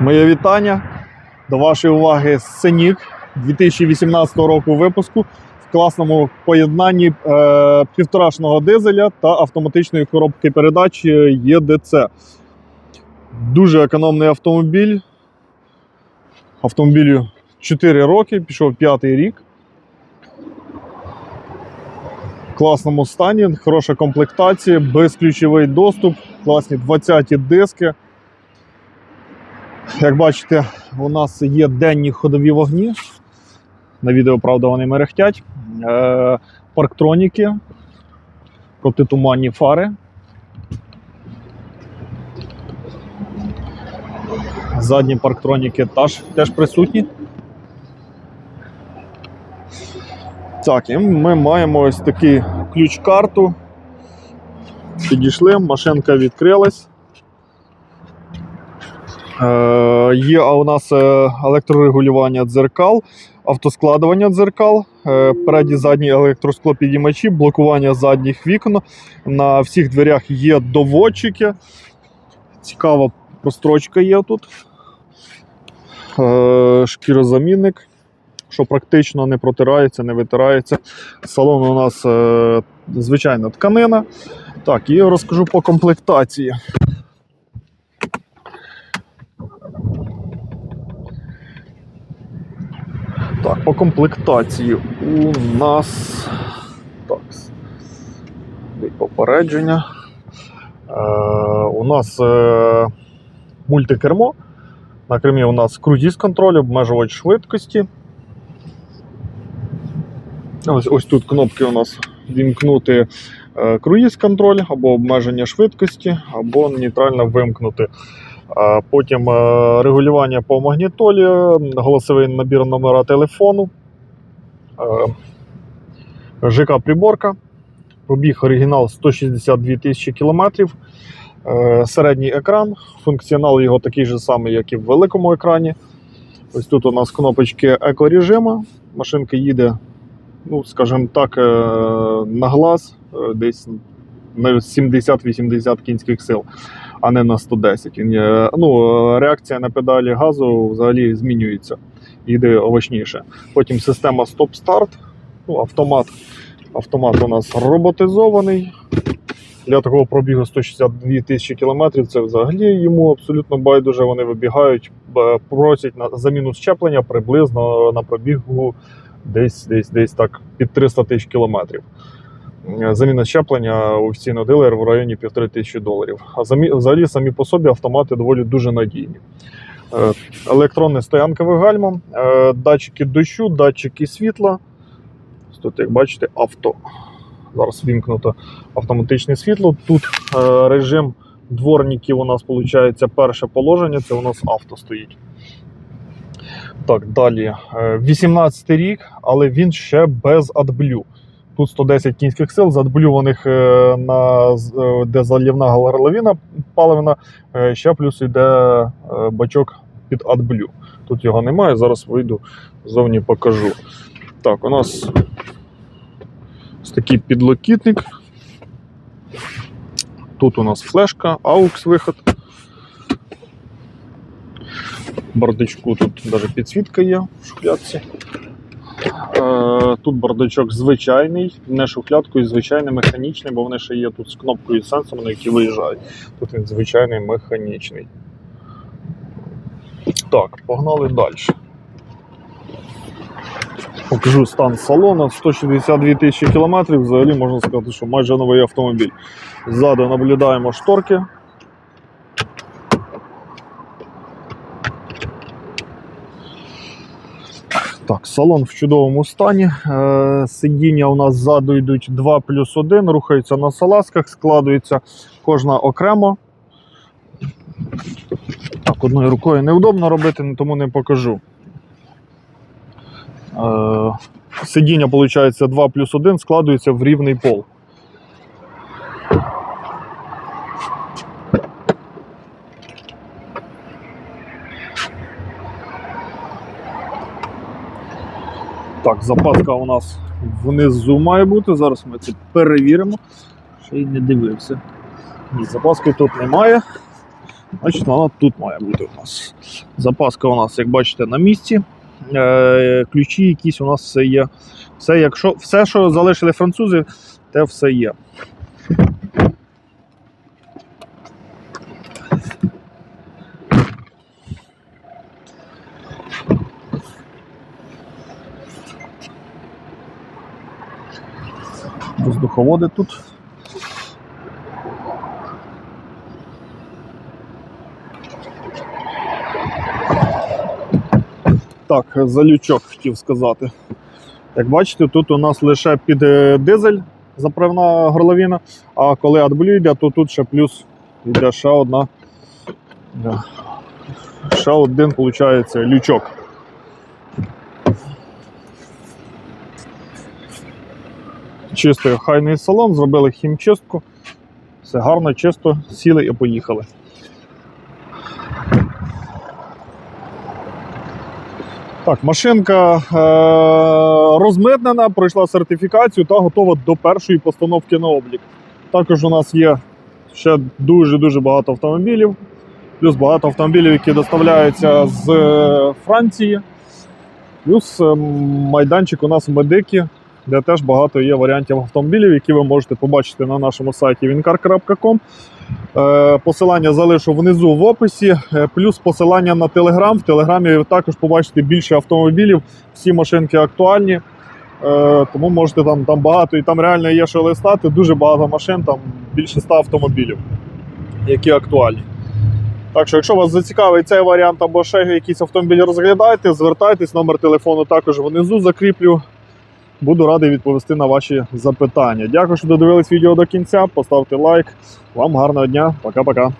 Моє вітання. До вашої уваги Сенік 2018 року випуску в класному поєднанні е, півторашного дизеля та автоматичної коробки передач е, ЄДЦ. Дуже економний автомобіль. Автомобілю 4 роки, пішов 5 рік. В класному стані, хороша комплектація, безключовий доступ, класні 20-ті диски. Як бачите, у нас є денні ходові вогні. На відео, правда, вони мерехтять. Е, парктроніки, протитуманні фари. Задні парктроніки теж, теж присутні. Так, і ми маємо ось таку ключ-карту. Підійшли, машинка відкрилась. Е, є у нас е, електрорегулювання дзеркал, автоскладування дзеркал, е, передні задні електросклопідіймачі, блокування задніх вікон. На всіх дверях є доводчики. Цікава прострочка є тут. Шкірозамінник, що практично не протирається, не витирається. Салон у нас звичайна тканина. Так, і розкажу по комплектації. Так, по комплектації у нас так, попередження. Е, у нас е, мультикермо. На кермі у нас круїз контроль, обмежувач швидкості. Ось, ось тут кнопки у нас вімкнути е, круїз контроль або обмеження швидкості, або нейтрально вимкнути. Потім е, регулювання по магнітолі, голосовий набір номера телефону, е, ЖК приборка, пробіг оригінал 162 тисячі кілометрів, е, середній екран, функціонал його такий же самий, як і в великому екрані. Ось тут у нас кнопочки екорежиму. Машинка їде, ну, скажімо так, на глаз, десь на 70-80 кінських сил а не на 110. Він, ну, реакція на педалі газу взагалі змінюється, йде овочніше. Потім система стоп-старт, ну, автомат. Автомат у нас роботизований. Для такого пробігу 162 тисячі кілометрів це взагалі йому абсолютно байдуже. Вони вибігають, просять на заміну щеплення приблизно на пробігу десь, десь, десь так під 300 тисяч кілометрів. Е, Заміна щеплення у офіційного дилера в районі півтори тисячі доларів. А взагалі самі по собі автомати доволі дуже надійні. Е, Електронне стоянкове гальмо, е, датчики дощу, датчики світла. Тут, як бачите, авто. Зараз вімкнуто автоматичне світло. Тут режим дворників у нас виходить перше положення, це у нас авто стоїть. Так, далі. Е, 18 рік, але він ще без AdBlue. Тут 110 кінських сил, задблюваних е, на е, де залівна горловина паливна, е, ще плюс йде бачок під AdBlue. Тут його немає, зараз вийду зовні покажу. Так, у нас ось такий підлокітник. Тут у нас флешка, AUX виход. Бардачку тут навіть підсвітка є в шухлядці. Е, Тут бардачок звичайний, не шухлядкою, звичайний механічний, бо вони ще є тут з кнопкою сенсором, на які виїжджають. Тут він звичайний механічний. Так, погнали далі. Покажу стан салону. 162 тисячі кілометрів. Взагалі можна сказати, що майже новий автомобіль. Ззаду наблюдаємо шторки. Так, салон в чудовому стані. Е, Сидіння у нас ззаду йдуть 2 плюс 1, рухаються на салазках, складується кожна окремо. Так, одною рукою невдобно робити, тому не покажу. Е, Сидіння, виходить, 2 плюс 1 складується в рівний пол. Так, запаска у нас внизу має бути. Зараз ми це перевіримо. Ще й не дивився. Ні, запаски тут немає. Значить, вона тут має бути у нас. Запаска у нас, як бачите, на місці. Е, ключі якісь у нас все є. Все, якщо, все, що залишили французи, те все є. Воздуховоди тут. Так, за лючок хотів сказати. Як бачите, тут у нас лише під е, дизель заправна горловина, а коли AdBlue йде, то тут ще плюс йде ще одна. е, Ще один, виходить, лючок. Чистий охайний салон, зробили хімчистку. Все гарно, чисто, сіли і поїхали. Так, машинка е- розмитнена, пройшла сертифікацію та готова до першої постановки на облік. Також у нас є ще дуже-дуже багато автомобілів, плюс багато автомобілів, які доставляються з е, Франції. Плюс е, майданчик у нас в Медикі, де теж багато є варіантів автомобілів, які ви можете побачити на нашому сайті wincar.com. Е, Посилання залишу внизу в описі, е, плюс посилання на Телеграм. В Телеграмі ви також побачите більше автомобілів, всі машинки актуальні. Е, Тому можете там, там багато і там реально є що листати. Дуже багато машин, там більше 100 автомобілів, які актуальні. Так що, якщо вас зацікавить цей варіант або ще якийсь автомобіль розглядаєте, звертайтесь, номер телефону також внизу закріплю. Буду радий відповісти на ваші запитання. Дякую, що додивились відео до кінця. Поставте лайк. Вам гарного дня. Пока-пока.